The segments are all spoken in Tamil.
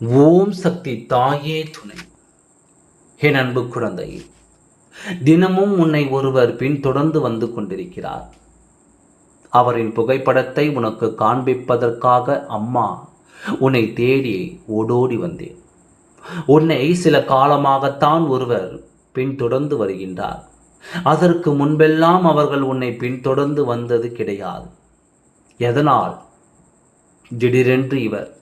ஓம் சக்தி தாயே துணை. என் அன்பு குழந்தை தினமும் உன்னை ஒருவர் பின்தொடர்ந்து வந்து கொண்டிருக்கிறார். அவரின் புகைப்படத்தை உனக்கு காண்பிப்பதற்காக அம்மா உன்னை தேடி ஓடோடி வந்தேன். உன்னை சில காலமாகத்தான் ஒருவர் பின்தொடர்ந்து வருகின்றார். அதற்கு முன்பெல்லாம் அவர்கள் உன்னை பின்தொடர்ந்து வந்தது கிடையாது. எதனால்? திடீரென்று இவர்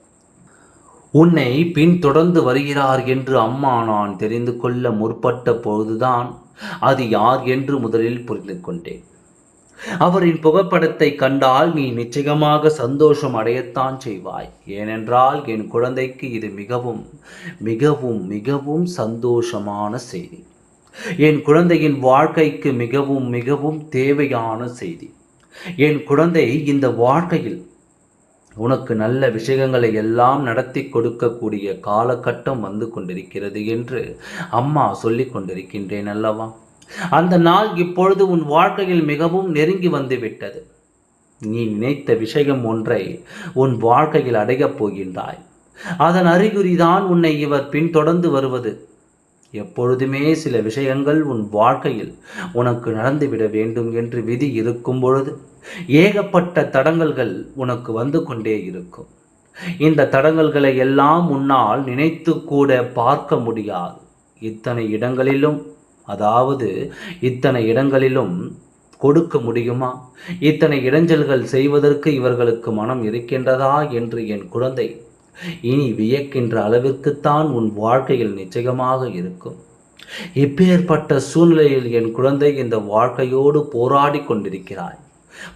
உன்னை பின்தொடர்ந்து வருகிறார் என்று அம்மா நான் தெரிந்து கொள்ள முற்பட்ட பொழுதுதான் அது யார் என்று முதலில் புரிந்து கொண்டேன். அவரின் புகைப்படத்தை கண்டால் நீ நிச்சயமாக சந்தோஷம் அடையத்தான் செய்வாய். ஏனென்றால் என் குழந்தைக்கு இது மிகவும் மிகவும் மிகவும் சந்தோஷமான செய்தி. என் குழந்தையின் வாழ்க்கைக்கு மிகவும் மிகவும் தேவையான செய்தி. என் குழந்தை இந்த வாழ்க்கையில் உனக்கு நல்ல விஷயங்களை எல்லாம் நடத்தி கொடுக்கக்கூடிய காலகட்டம் வந்து கொண்டிருக்கிறது என்று அம்மா சொல்லி கொண்டிருக்கின்றேன் அல்லவா? அந்த நாள் இப்பொழுது உன் வாழ்க்கையில் மிகவும் நெருங்கி வந்து விட்டது நீ நினைத்த விஷயம் ஒன்றை உன் வாழ்க்கையில் அடையப் போகின்றாய். அதன் அறிகுறிதான் உன்னை இவர் பின்தொடர்ந்து வருவது. எப்பொழுதுமே சில விஷயங்கள் உன் வாழ்க்கையில் உனக்கு நடந்துவிட வேண்டும் என்று விதி இருக்கும் பொழுது ஏகப்பட்ட தடங்கல்கள் உனக்கு வந்து கொண்டே இருக்கும். இந்த தடங்கல்களை எல்லாம் உன்னால் நினைத்து கூட பார்க்க முடியாது. இத்தனை இடங்களிலும் அதாவது இத்தனை இடங்களிலும் கொடுக்க முடியுமா? இத்தனை இடைஞ்சல்கள் செய்வதற்கு இவர்களுக்கு மனம் இருக்கின்றதா என்று என் குழந்தை? இனி வியக்கின்ற அளவிற்குத்தான் உன் வாழ்க்கையில் நிச்சயமாக இருக்கும். இப்பேற்பட்ட சூழ்நிலையில் என் குழந்தை இந்த வாழ்க்கையோடு போராடி கொண்டிருக்கிறாய்.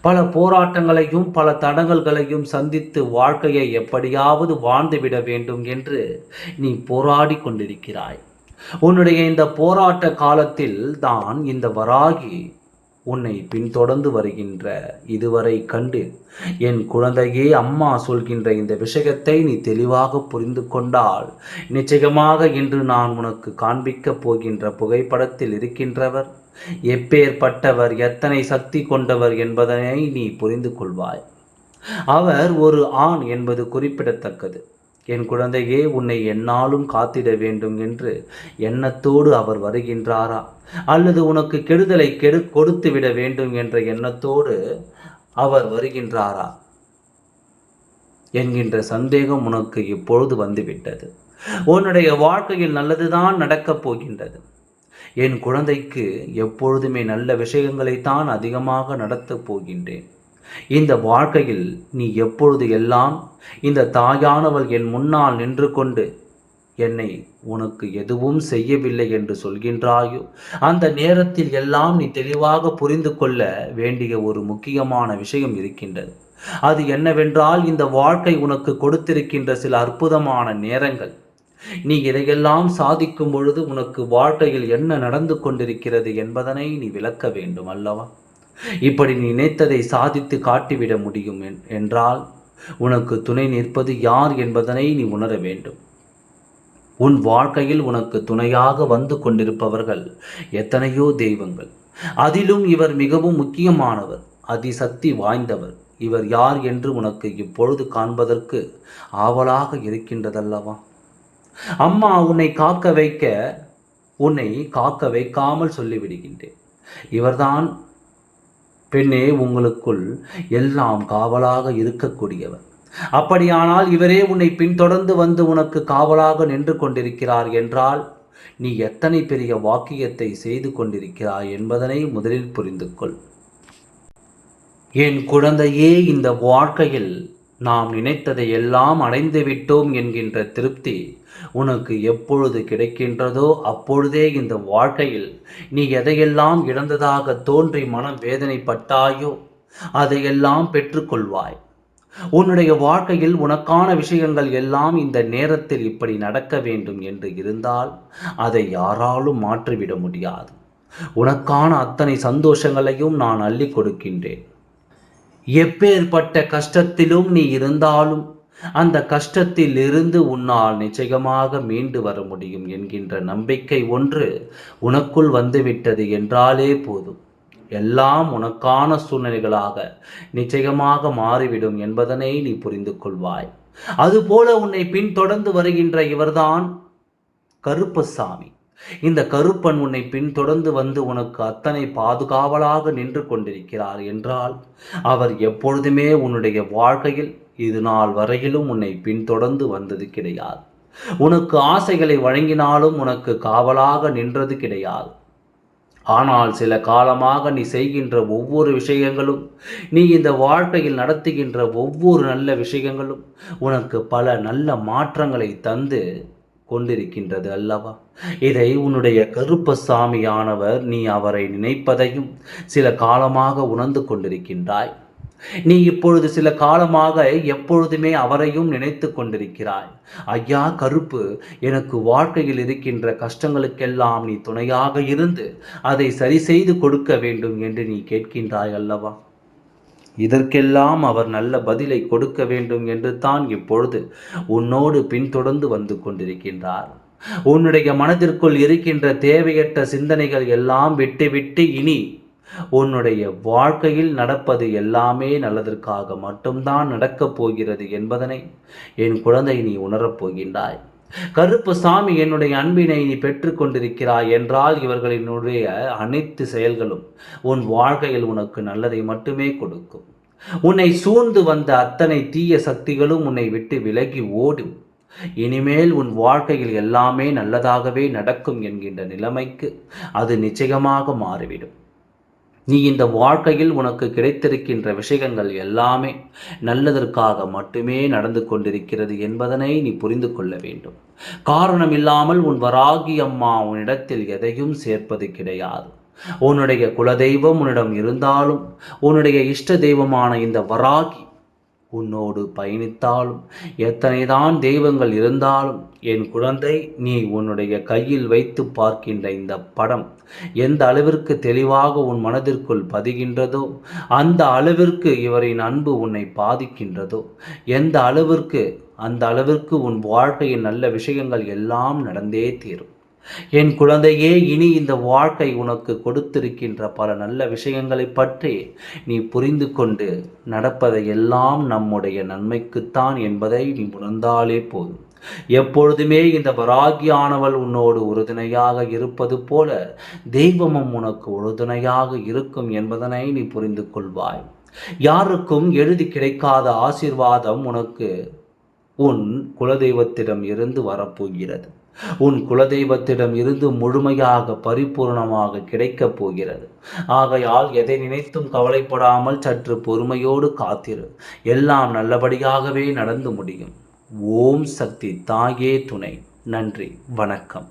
பல போராட்டங்களையும் பல தடங்கல்களையும் சந்தித்து வாழ்க்கையை எப்படியாவது வாழ்ந்துவிட வேண்டும் என்று நீ போராடி கொண்டிருக்கிறாய். உன்னுடைய இந்த போராட்ட காலத்தில் தான் இந்த வராகி உன்னை பின்தொடர்ந்து வருகின்ற இதுவரை கண்டு என் குழந்தையே அம்மா சொல்கின்ற இந்த விஷயத்தை நீ தெளிவாக புரிந்து கொண்டால் நிச்சயமாக இன்று நான் உனக்கு காண்பிக்கப் போகின்ற புகைப்படத்தில் இருக்கின்றவர். எப்பேற்பட்டவர் எத்தனை சக்தி கொண்டவர் என்பதனை நீ புரிந்து கொள்வாய். அவர் ஒரு ஆண் என்பது குறிப்பிடத்தக்கது. என் குழந்தையே உன்னை என்னாலும் காத்திட வேண்டும் என்று எண்ணத்தோடு அவர் வருகின்றாரா? அல்லது உனக்கு கெடுதலை கெடு கொடுத்து விட வேண்டும் என்ற எண்ணத்தோடு அவர் வருகின்றாரா? என்கின்ற சந்தேகம் உனக்கு இப்பொழுது வந்துவிட்டது. உன்னுடைய வாழ்க்கையில் நல்லதுதான் நடக்கப் போகின்றது. என் குழந்தைக்கு எப்பொழுதுமே நல்ல விஷயங்களைத்தான் அதிகமாக நடத்தப் போகின்றேன். இந்த வாழ்க்கையில் நீ எப்பொழுது எல்லாம் இந்த தாயானவள் என் முன்னால் நின்று கொண்டு என்னை உனக்கு எதுவும் செய்யவில்லை என்று சொல்கின்றாயோ அந்த நேரத்தில் எல்லாம் நீ தெளிவாக புரிந்து கொள்ள வேண்டிய ஒரு முக்கியமான விஷயம் இருக்கின்றது. அது என்னவென்றால் இந்த வாழ்க்கை உனக்கு கொடுத்திருக்கின்ற சில அற்புதமான நேரங்கள். நீ இதையெல்லாம் சாதிக்கும் பொழுது உனக்கு வாழ்க்கையில் என்ன நடந்து கொண்டிருக்கிறது என்பதனை நீ விளக்க வேண்டும் அல்லவா? இப்படி நீ நினைத்ததை சாதித்து காட்டிவிட முடியும் என்றால் உனக்கு துணை நிற்பது யார் என்பதனை நீ உணர வேண்டும். உன் வாழ்க்கையில் உனக்கு துணையாக வந்து கொண்டிருப்பவர்கள் எத்தனையோ தெய்வங்கள். அதிலும் இவர் மிகவும் முக்கியமானவர் அதிசக்தி வாய்ந்தவர். இவர் யார் என்று உனக்கு இப்பொழுது காண்பதற்கு ஆவலாக இருக்கின்றதல்லவா? அம்மா உன்னை காக்க வைக்க உன்னை காக்க வைக்காமல் சொல்லிவிடுகின்றேன். இவர்தான் பெண்ணே உங்களுக்குள் எல்லாம் காவலாக இருக்கக்கூடியவர். அப்படியானால் இவரே உன்னை பின்தொடர்ந்து வந்து உனக்கு காவலாக நின்று கொண்டிருக்கிறார் என்றால் நீ எத்தனை பெரிய வாக்கியத்தை செய்து கொண்டிருக்கிறாய் என்பதனை முதலில் புரிந்து கொள் என் குழந்தையே இந்த வாழ்க்கையில் நாம் நினைத்ததை எல்லாம் அடைந்து விட்டோம் என்கின்ற திருப்தி உனக்கு எப்பொழுது கிடைக்கின்றதோ அப்பொழுதே இந்த வாழ்க்கையில் நீ எதையெல்லாம் இழந்ததாக தோன்றி மனம் வேதனைப்பட்டாயோ அதையெல்லாம் பெற்றுக்கொள்வாய். உன்னுடைய வாழ்க்கையில் உனக்கான விஷயங்கள் எல்லாம் இந்த நேரத்தில் இப்படி நடக்க வேண்டும் என்று இருந்தால் அதை யாராலும் மாற்றிவிட முடியாது. உனக்கான அத்தனை சந்தோஷங்களையும் நான் அள்ளி கொடுக்கின்றேன். எப்பேற்பட்ட கஷ்டத்திலும் நீ இருந்தாலும் அந்த கஷ்டத்தில் இருந்து உன்னால் நிச்சயமாக மீண்டு வர முடியும் என்கின்ற நம்பிக்கை ஒன்று உனக்குள் வந்துவிட்டது என்றாலே போதும். எல்லாம் உனக்கான சூழ்நிலைகளாக நிச்சயமாக மாறிவிடும் என்பதனை நீ புரிந்து கொள்வாய். அதுபோல உன்னை பின்தொடர்ந்து வருகின்ற இவர்தான் கருப்பசாமி. இந்த கருப்பன் உன்னை பின்தொடர்ந்து வந்து உனக்கு அத்தனை பாதுகாவலாக நின்று கொண்டிருக்கிறார் என்றால் அவர் எப்பொழுதுமே உன்னுடைய வாழ்க்கையில் இது நாள் வரையிலும் உன்னை பின்தொடர்ந்து வந்தது கிடையாது. உனக்கு ஆசைகளை வழங்கினாலும் உனக்கு காவலாக நின்றது கிடையாது. ஆனால் சில காலமாக நீ செய்கின்ற ஒவ்வொரு விஷயங்களும் நீ இந்த வாழ்க்கையில் நடத்துகின்ற ஒவ்வொரு நல்ல விஷயங்களும் உனக்கு பல நல்ல மாற்றங்களை தந்து கொண்டிருக்கின்றது அல்லவா? இதை உன்னுடைய கருப்பசாமியானவர் நீ அவரை நினைப்பதையும் சில காலமாக உணர்ந்து கொண்டிருக்கின்றாய். நீ இப்பொழுது சில காலமாக எப்பொழுதுமே அவரையும் நினைத்து கொண்டிருக்கிறாய். ஐயா கருப்பு எனக்கு வாழ்க்கையில் இருக்கின்ற கஷ்டங்களுக்கெல்லாம் நீ துணையாக இருந்து அதை சரி செய்து கொடுக்க வேண்டும் என்று நீ கேட்கின்றாய் அல்லவா? இதற்கெல்லாம் அவர் நல்ல பதிலை கொடுக்க வேண்டும் என்று தான் இப்பொழுது உன்னோடு பின்தொடர்ந்து வந்து கொண்டிருக்கின்றார். உன்னுடைய மனதிற்குள் இருக்கின்ற தேவையற்ற சிந்தனைகள் எல்லாம் விட்டுவிட்டு இனி உன்னுடைய வாழ்க்கையில் நடப்பது எல்லாமே நல்லதற்காக மட்டும்தான் நடக்கப் போகிறது என்பதனை என் குழந்தை நீ உணரப் போகின்றாய். கருப்பு சாமி என்னுடைய அன்பினை நீ பெற்றுக்கொண்டிருக்கிறாய் என்றால் இவர்களினுடைய அனைத்து செயல்களும் உன் வாழ்க்கையில் உனக்கு நல்லதை மட்டுமே கொடுக்கும். உன்னை சூழ்ந்து வந்த அத்தனை தீய சக்திகளும் உன்னை விட்டு விலகி ஓடும். இனிமேல் உன் வாழ்க்கையில் எல்லாமே நல்லதாகவே நடக்கும் என்கின்ற நிலைமைக்கு அது நிச்சயமாக மாறிவிடும். நீ இந்த வாழ்க்கையில் உனக்கு கிடைத்திருக்கின்ற விஷயங்கள் எல்லாமே நல்லதற்காக மட்டுமே நடந்து கொண்டிருக்கிறது என்பதனை நீ புரிந்து கொள்ள வேண்டும். காரணம் இல்லாமல் உன் வராகி அம்மா உன்னிடத்தில் எதையும் சேர்ப்பது கிடையாது. உன்னுடைய குலதெய்வம் உன்னிடம் இருந்தாலும் உன்னுடைய இஷ்ட தெய்வமான இந்த வராகி உன்னோடு பயணித்தாலும் எத்தனைதான் தெய்வங்கள் இருந்தாலும் என் குழந்தை நீ உன்னுடைய கையில் வைத்து பார்க்கின்ற இந்த படம் எந்த அளவிற்கு தெளிவாக உன் மனதிற்குள் பதிகின்றதோ அந்த அளவிற்கு இவரின் அன்பு உன்னை பாதிக்கின்றதோ எந்த அளவிற்கு அந்த அளவிற்கு உன் வாழ்க்கையின் நல்ல விஷயங்கள் எல்லாம் நடந்தே தீரும். என் குழந்தையே இனி இந்த வாழ்க்கை உனக்கு கொடுத்திருக்கின்ற பல நல்ல விஷயங்களை பற்றி நீ புரிந்து கொண்டு நடப்பதை எல்லாம் நம்முடைய நன்மைக்குத்தான் என்பதை நீ உணர்ந்தாலே போதும். எப்பொழுதுமே இந்த வராகியானவள் உன்னோடு உறுதுணையாக இருப்பது போல தெய்வமும் உனக்கு உறுதுணையாக இருக்கும் என்பதனை நீ புரிந்து கொள்வாய். யாருக்கும் எழுதி கிடைக்காத ஆசிர்வாதம் உனக்கு உன் குலதெய்வத்திடம் இருந்து வரப்போகிறது. உன் குலதெய்வத்திடம் இருந்து முழுமையாக பரிபூர்ணமாக கிடைக்கப் போகிறது. ஆகையால் எதை நினைத்தும் கவலைப்படாமல் சற்று பொறுமையோடு காத்திரு. எல்லாம் நல்லபடியாகவே நடந்து முடியும். ஓம் சக்தி தாயே துணை. நன்றி. வணக்கம்.